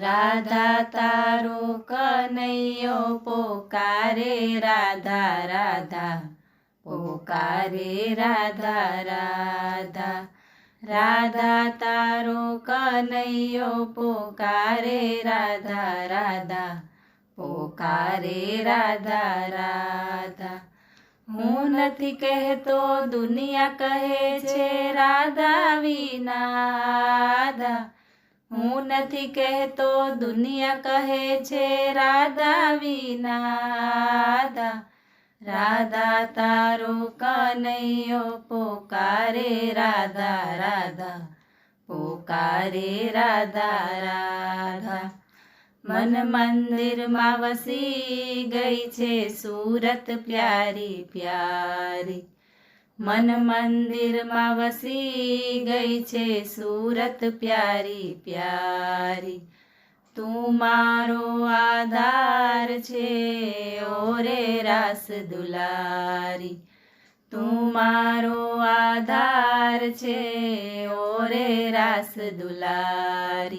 રાધા તારો કનૈયો પોકારે, રાધા રાધા, પોકારે, રાધા રાધા. રાધા તારો કનૈયો પોકારે, રાધા રાધા, પોકારે, રાધા રાધા. હું નથી કહેતો દુનિયા કહે છે રાધા વિનાધા હું નથી કહેતો દુનિયા કહે છે રાધા વિનાદા. રાધા તારો કનૈયો પોકારે રાધા રાધા, પોકારે રાધા રાધા. મન મંદિરમાં વસી ગઈ છે, સુરત પ્યારી પ્યારી. મન મંદિરમાં વસી ગઈ છે, સુરત પ્યારી પ્યારી. તું મારો આધાર છે, ઓરે રાસ દુલારી. તું મારો આધાર છે, ઓરે રાસ દુલારી.